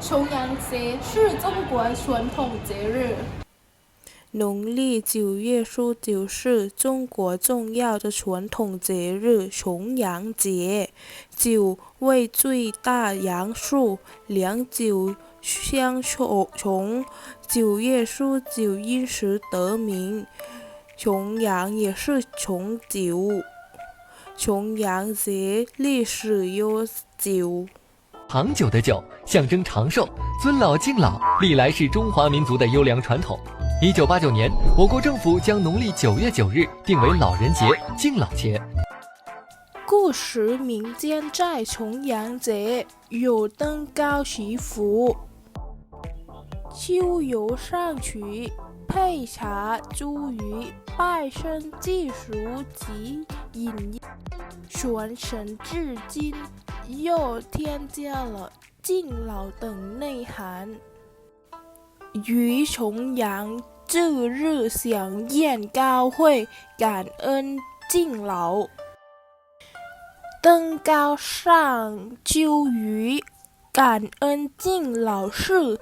重阳节是中国传统节日，农历九月初九是中国重要的传统节日重阳节。九为最大阳数，两九相重，九月初九因时得名。重阳也是重九。重阳节历史悠久。长久的久象征长寿，尊老敬老历来是中华民族的优良传统。一九八九年，我国政府将农历九月九日定为老人节、敬老节。故时民间在重阳节有登高祈福、秋游上渠、配茶、茱萸、拜生祭熟及饮传承至今，又添加了敬老等内涵。于重阳这日想宴高会，感恩敬老。登高上秋鱼，感恩敬老是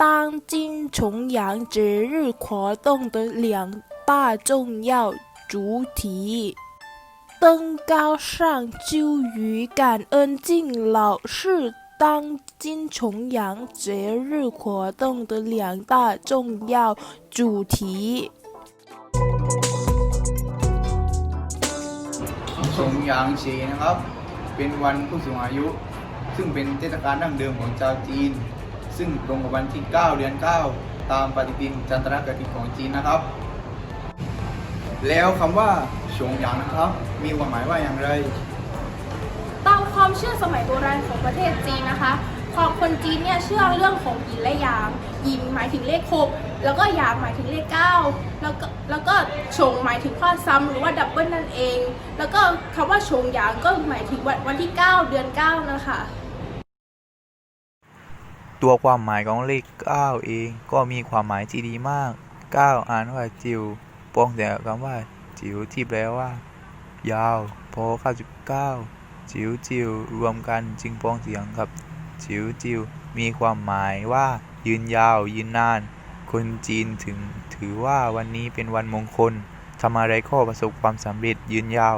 当今重阳节日活动的两大重要主题。登高上秋鱼，感恩敬老是当今重阳节日活动的两大重要主题。 ชงยางเชนะครับ เป็นวันผู้สูงอายุ ซึ่งเป็นเทศกาลดั้งเดิมของชาวจีน ซึ่งตรงกับวันที่ 9 เดือน 9 ตามปฏิทินจันทรคติของจีนนะครับ แล้วคำว่าชงหยางนะครับ มีความหมายว่าอย่างไร ตามความเชื่อสมัยโบราณของประเทศจีนนะคะของคนจีนเนี่ยเชื่อเรื่องของหยินและหยางหยินหมายถึงเลขหกแล้วก็หยางหมายถึงเลขเก้าแล้วก็แล้วก็ชงหมายถึงข้อซ้ำหรือว่าดับเบิลนั่นเอง แล้วก็คำว่าชงหยางก็หมายถึงวันวันที่ 9 เดือน 9 นะคะ ตัวความหมายของเลข9เองก็มีความหมายที่ดีมาก 9 อ่านว่าจิวปองแต่คำว่า จิวที่แปลว่า ยาว พอ 99 จิวจิวรวมกันจึงปองเสียงกับ จิวจิวมีความหมายว่า ยืนยาว ยืนนาน คนจีนถึงถือว่าวันนี้เป็นวันมงคลทำอะไรก็ประสบความสำเร็จยืนยาว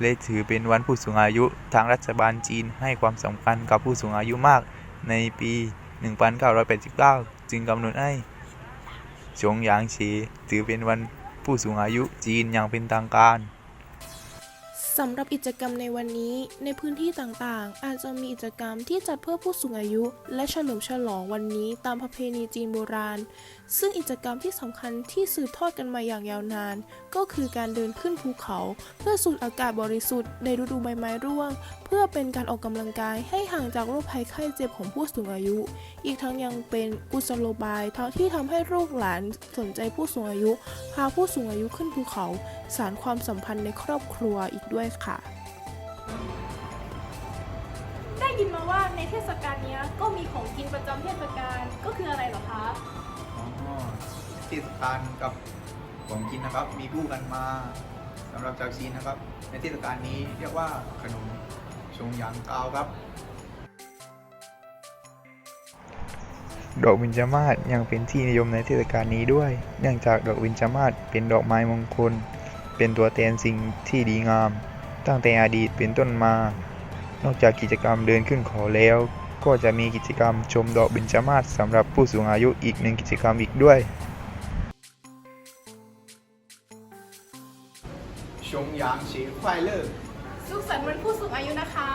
และถือเป็นวันผู้สูงอายุ ทางรัฐบาลจีนให้ความสำคัญกับผู้สูงอายุมากในปี 1989 จึงกำหนดให้ชงหยางชีถือเป็นวันผู้สูงอายุจีนอย่างเป็นทางการ สำหรับกิจกรรมในวันนี้ ในพื้นที่ต่างๆ อาจจะมีกิจกรรมที่จัดเพื่อผู้สูงอายุ และเฉลิมฉลองวันนี้ตามประเพณีจีนโบราณ ซึ่งกิจกรรมที่สำคัญที่สืบทอดกันมาอย่างยาวนาน ก็คือการเดินขึ้นภูเขา เพื่อสูดอากาศบริสุทธิ์ในฤดูใบไม้ร่วง เพื่อเป็นการออกกำลังกายให้ห่างจากโรคภัยไข้เจ็บของผู้สูงอายุ อีกทั้งยังเป็นกุศโลบายที่ทำให้ลูกหลานสนใจผู้สูงอายุ พาผู้สูงอายุขึ้นภูเขา สารความสัมพันธ์ในครอบครัวอีกด้วยค่ะ ได้ยินมาว่าในเทศกาลเนี้ยก็มีของกินประจำเทศกาลก็คืออะไรเหรอคะอ๋อเทศกาลกับของกินนะครับ มีคู่กันมาสำหรับชาวจีนนะครับ ในเทศกาลนี้เรียกว่าขนมชงยางกาวครับ ดอกวินจมาศยังเป็นที่นิยมในเทศกาลนี้ด้วย เนื่องจากดอกวินจมาศเป็นดอกไม้มงคล เป็นตัวแทนสิ่งที่ดีงาม ตั้งแต่อดีตเป็นต้นมา นอกจากกิจกรรมเดินขึ้นเขาแล้ว ก็จะมีกิจกรรมชมดอกเบญจมาศสำหรับผู้สูงอายุอีกหนึ่งกิจกรรมอีกด้วย ชงยางเฉ快乐สุขสันต์วันผู้สูงอายุนะคะ